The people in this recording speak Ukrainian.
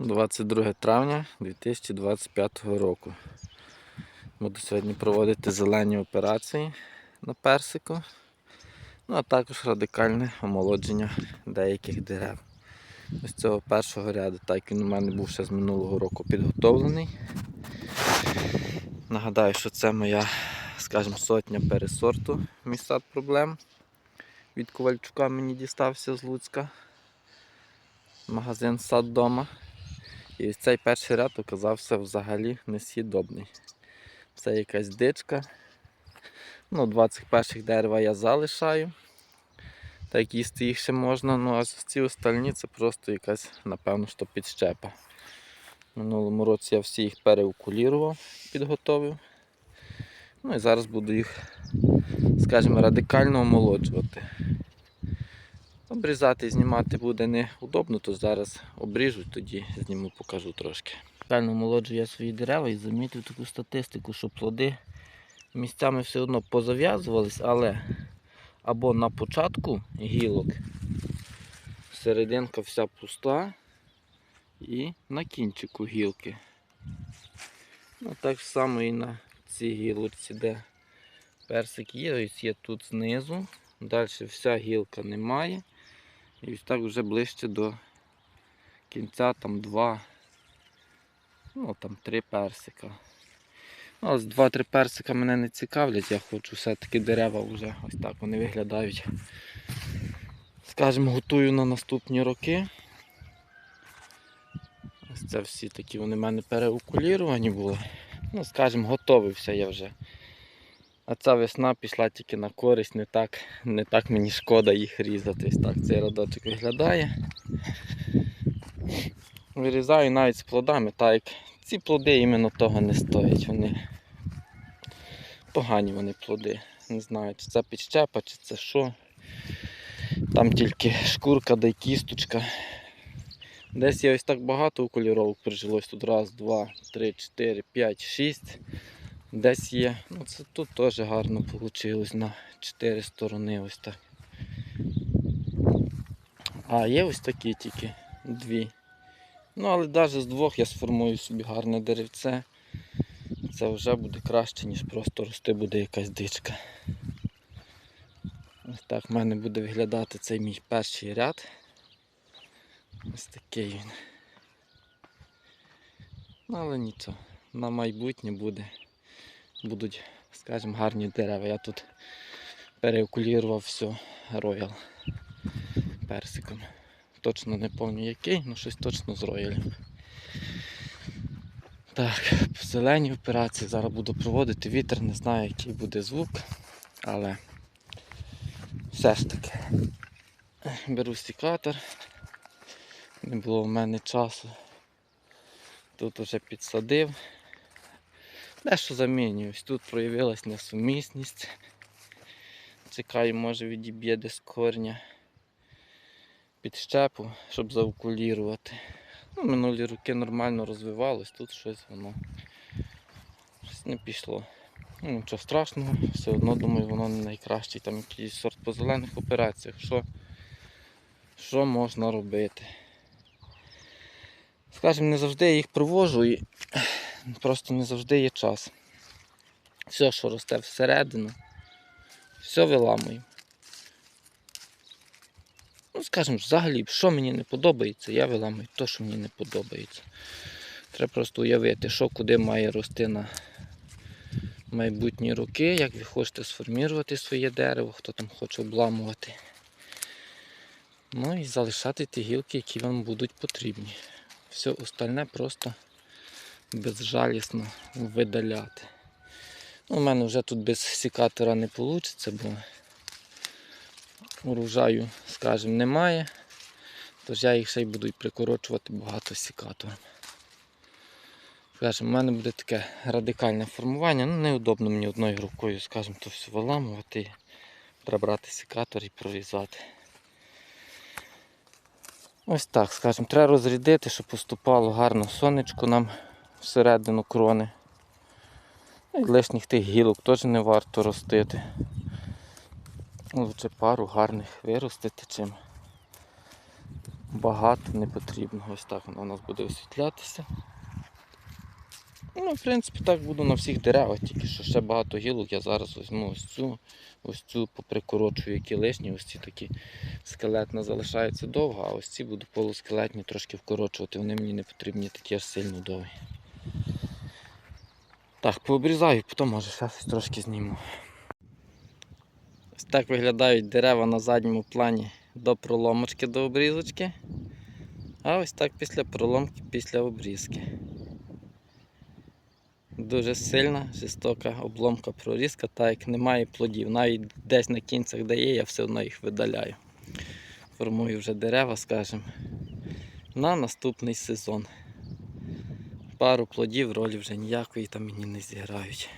22 травня 2025 року. Буду сьогодні проводити зелені операції на персику, ну а також радикальне омолодження деяких дерев. Ось цього першого ряду, так він у мене був ще з минулого року підготовлений. Нагадаю, що це моя, скажімо, сотня пересорту місад проблем. Від Ковальчука мені дістався з Луцька. Магазин сад дома. І ось цей перший ряд оказався взагалі несъїдобний. Це якась дичка. Ну, 20 перших дерева я залишаю. Так їсти їх ще можна, ну а ці остальні це просто якась, напевно, що підщепа. Минулому році я всі їх переокулірував, підготовив. Ну і зараз буду їх, скажімо, радикально омолоджувати. Обрізати і знімати буде неудобно, то зараз обріжу, тоді зніму, покажу трошки. Радикально омолоджую я свої дерева і замітив таку статистику, що плоди місцями все одно позав'язувались, але або на початку гілок серединка вся пуста і на кінчику гілки. Ну, так само і на цій гілочці, де персик є, ось є тут знизу. Далі вся гілка немає. І ось так вже ближче до кінця там два, ну там три персика. Ну, ось два-три персика мене не цікавлять, я хочу все-таки дерева вже ось так вони виглядають. Скажімо, готую на наступні роки. Ось це всі такі вони в мене переокуліровані були. Ну, скажімо, готовився я вже. А ця весна пішла тільки на користь, не так, не так мені шкода їх різати. Ось так цей родочок виглядає. Вирізаю навіть з плодами, так як ці плоди іменно того не стоять. Вони погані вони плоди. Не знаю, чи це підщепа, чи це що. Там тільки шкурка да й кісточка. Десь я ось так багато окуліровок прижилось. Тут раз, два, три, чотири, п'ять, шість. Десь є. Ну це тут теж гарно вийшло на чотири сторони ось так. А є ось такі тільки дві. Ну, але навіть з двох я сформую собі гарне деревце. Це вже буде краще, ніж просто рости буде якась дичка. Ось так в мене буде виглядати цей мій перший ряд. Ось такий він. Ну, але нічого, на майбутнє буде. Будуть, скажімо, гарні дерева. Я тут переокулірував все роял персиком. Точно не пам'ятаю який, але щось точно з роялем. Так, зелені операції зараз буду проводити вітер, не знаю який буде звук, але все ж таки беру стікатор. Не було в мене часу. Тут вже підсадив. Дещо замінюю. Ось тут проявилась несумісність. Чекаю, може відіб'є десь корня під щепу, щоб заокулірувати. Ну, минулі роки нормально розвивалось, тут щось воно щось не пішло. Ну, нічого страшного, все одно думаю, воно не найкращий там якийсь сорт по зелених операціях. Що, що можна робити? Скажімо, не завжди я їх провожу і просто не завжди є час. Все, що росте всередину, все виламую. Ну, скажімо, взагалі, що мені не подобається, я виламую те, що мені не подобається. Треба просто уявити, що куди має рости на майбутні роки, як ви хочете сформувати своє дерево, хто там хоче обламувати. Ну і залишати ті гілки, які вам будуть потрібні. Все остальне просто безжалісно видаляти. Ну, У мене вже тут без сікатора не вийде, бо урожаю, скажімо, немає. Тож я їх ще й буду прикорочувати багато сікатором. Скажімо, у мене буде таке радикальне формування. Ну, неудобно мені одною рукою, скажімо, то все виламувати. Треба брати сікатор і прорізати. Ось так, скажімо, треба розрядити, щоб поступало гарно сонечко нам всередину крони. І лишніх тих гілок теж не варто ростити. Лучше пару гарних виростити чим багато не потрібно. Ось так воно у нас буде освітлятися. Ну, в принципі, так буду на всіх деревах, тільки що ще багато гілок. Я зараз візьму ось цю, ось цю поприкорочую, які лишні, ось ці такі скелетно залишаються довго, а ось ці буду полускелетні трошки вкорочувати. Вони мені не потрібні такі аж сильно довгі. Так, пообрізаю, потім може ще щось трошки зніму. Ось так виглядають дерева на задньому плані до проломочки до обрізочки. А ось так після проломки, після обрізки. Дуже сильна, жорстока обломка прорізка, так як немає плодів. Навіть десь на кінцях де є, я все одно їх видаляю. Формую вже дерева, скажімо, на наступний сезон. Пару плодів ролі вже ніякої там мені не зіграють.